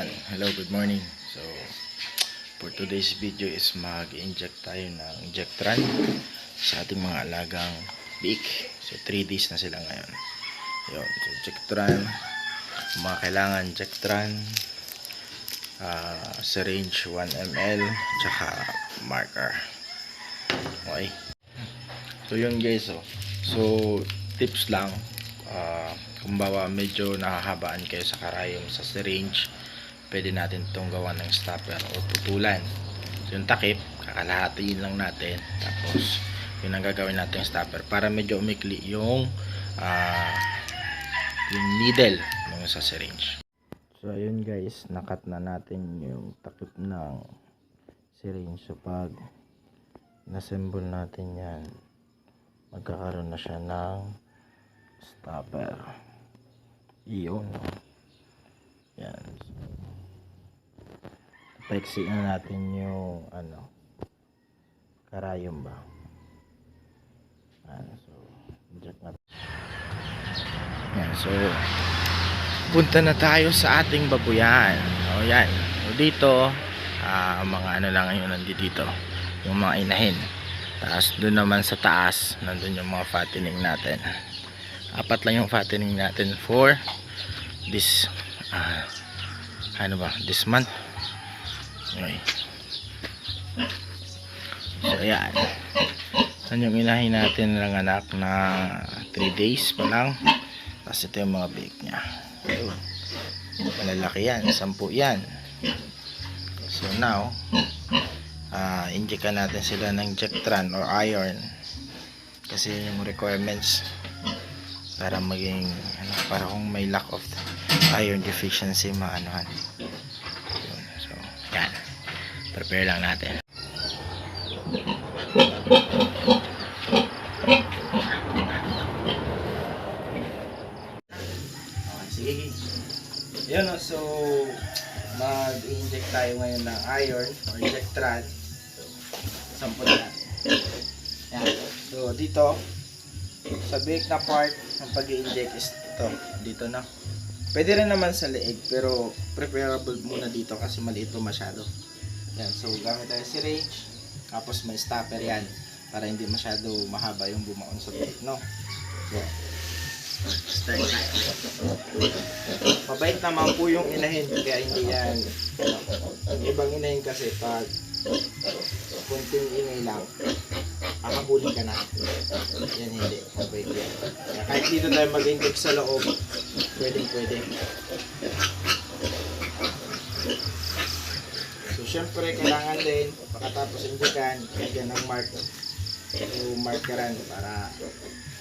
Yan, hello, good morning. So, for today's video is mag-inject tayo ng injectran sa ating mga alagang biik. So, 3 days na sila ngayon. Yun, so injectran, mga kailangan injectran, ah, syringe 1 ml, tsaka marker. Okay. So, yun guys, oh. So, tips lang, ah, kung bawa medyo nakahabaan kayo sa karayom sa syringe, pwede natin itong gawa ng stopper o putulan. Yung takip, kakalahatiin lang natin. Tapos, yun ang gagawin natin stopper para medyo umikli yung ah, yung needle ng sa syringe. So, ayun guys, nakat na natin yung takip ng syringe. So, pag nassemble natin yan, magkakaroon na siya ng stopper. Iyon. Yan. Paiksi na natin yung ano karayom ba. Yan. So, inject natin. Yan. So, punta na tayo sa ating babuyan. O yan. O dito, ah, mga ano lang yung nandito dito. Yung mga inahin. Tapos doon naman sa taas, nandun yung mga fattening natin. Apat lang yung fattening natin for this ah, ano ba, this month. Okay. So yan. Yan yung inahin natin ng anak na 3 days pa lang. Tapos ito yung mga bake niya. Ayun. Malalaki yan. 10 yan. So now, ah injectan natin sila ng Jectran or iron. Kasi yung requirements para maging ano, para kung may lack of iron deficiency maanohan. Prepare lang natin. Sige. Yun o, so mag-inject tayo ngayon ng iron or injectran. So, sample natin. Yan. So, dito, sa bake na part ng pag inject is ito, dito na. Pwede rin naman sa leeg, pero preferable muna dito kasi maliit po masyado. Yan, so gamit tayo syringe, tapos may stopper yan, para hindi masyado mahaba yung bumaon sa bake, no? Tayo. Mabait naman po yung inahin, kaya hindi yan, yung ibang inahin kasi pag kunting ingay lang, akabulin ka na. Yan hindi. Mabait yan. Kaya kahit dito tayo mag-inject sa loob, pwedeng pwede. So, syempre, kailangan din, pagkatapos injekan, lagyan ng mark. So, markeran para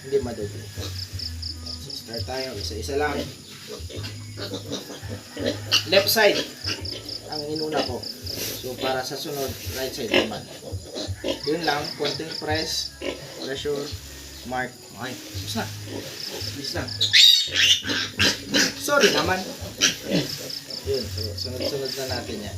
hindi madugo. So, start tayo. Isa-isa lang. Left side ang inuna ko. So, para sa sunod, right side naman. Yun lang, konting press, pressure, mark. Okay, tapos na. Bis lang. Sorry naman. Yun, so, sunod-sunod na natin yan.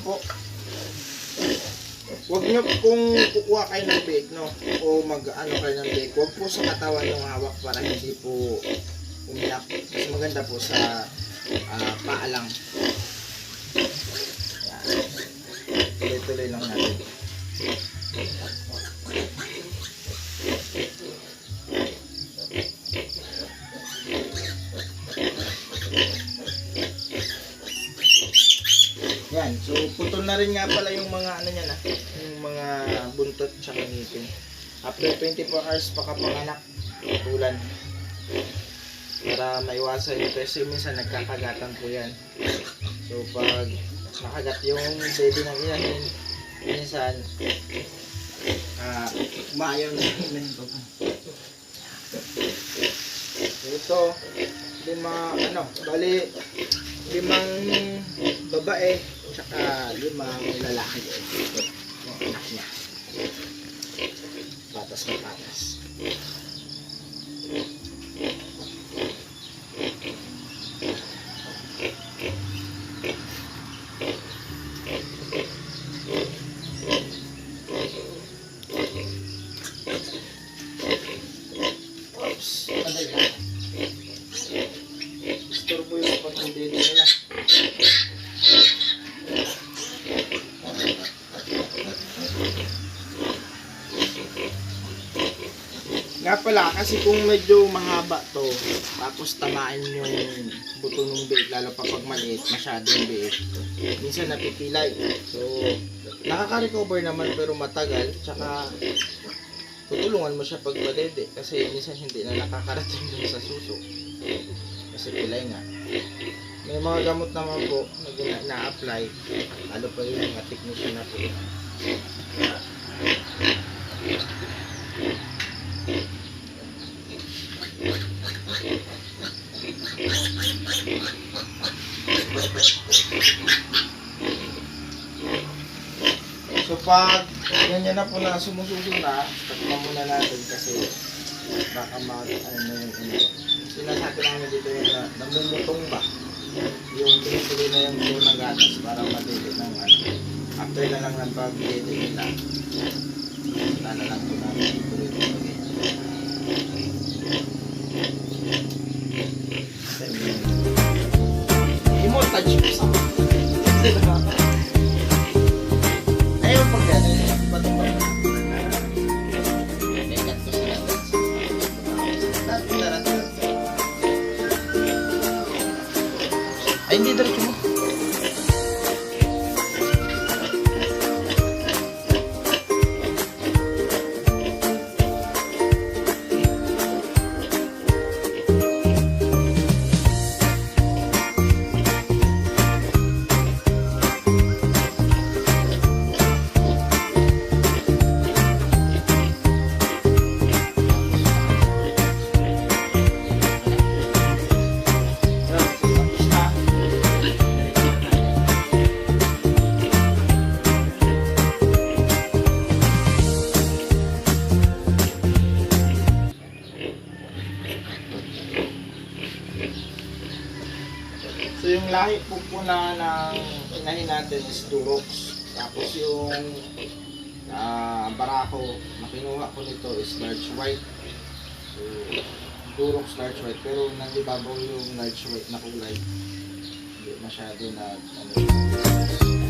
nyo kung kukuha kayo ng bake, no? O mag-ano kayo ng bake, huwag po sa katawan yung hawak para hindi po umiyak. Mas maganda po sa ah, paa lang. Tuloy-tuloy lang natin. Putol na rin nga pala yung mga ano niya na, yung mga buntot tsaka ngipin. After 24 hours pakapanganak, tulan. Para maiwasan yung kasi minsan nagkakagatan po yan. So pag nakagat yung baby ng inahin, minsan ah umayaw na. So ito, lima, ano, bali, limang babae, Tsaka lima lalaki yun. Yung anak niya. Patas na patas. Oops, madali lang. Istorbo yung pagkindi nila. Nga pala, kasi kung medyo mahaba to, tapos tamaan yung buto ng bait, lalo pa pag maliit, masyadong bait, minsan napipilay. So, nakaka-recover naman pero matagal, tsaka tutulungan mo siya pag madede kasi minsan hindi na nakakarating dun sa suso. Kasi pilay nga. May mga gamot naman po na na-apply, lalo pa yung mga technician na po. So pag ganyan na po na sumususo na, tagpan muna natin kasi baka mag ano na yung ano. Sinasabi namin dito yung na, namumutong ba? Yung tuloy na yung flow ng gatas para madili ng ano. After na lang ng pag-dili nila. Wala na lang po namin tuloy-tuloy. Ay, hindi diretso. Lahi po po na ng inahin natin is Durox. Tapos yung ah, barako na kinuha ko nito is large white. So Durox large white pero nangibabaw yung large white na kulay. Hindi masyado na ano.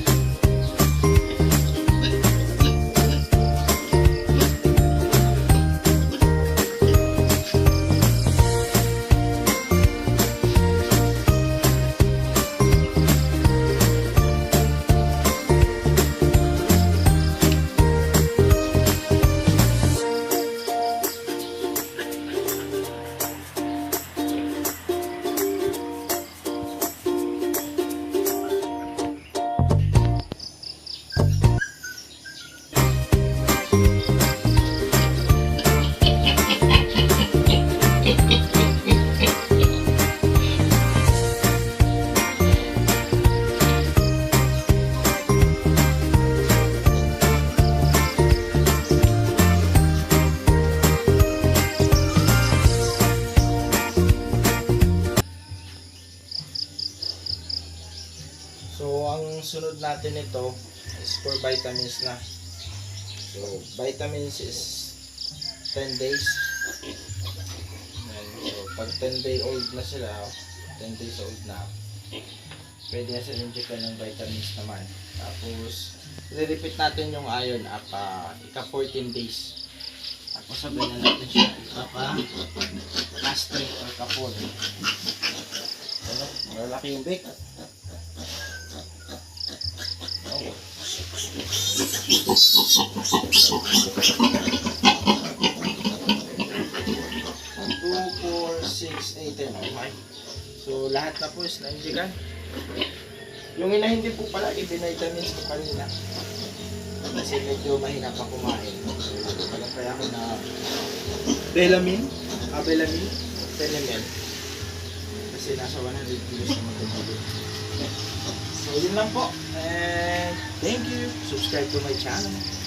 Ang sunod natin ito is for vitamins na. So, vitamins is 10 days. Ayan. So, pag 10 day old na sila, 10 days old na, pwede na sila injectan ng vitamins naman. Tapos, re-repeat natin yung iron up, uh, ika 14 days. Tapos sabihin na natin siya, ika pa, castrate or kapon. Ano? Malalaki yung bake. Two, four, six. So, lahat na po is naindigan. Yung ina hindi po pala, ibinitamins ko kanina. Kasi medyo mahina pa kumain. Kaya kaya ako na Belamin, Abelamin, Tenemel. Kasi nasa 100 kilos na magkakabit. So, yun lang po. And thank you. Subscribe to my channel.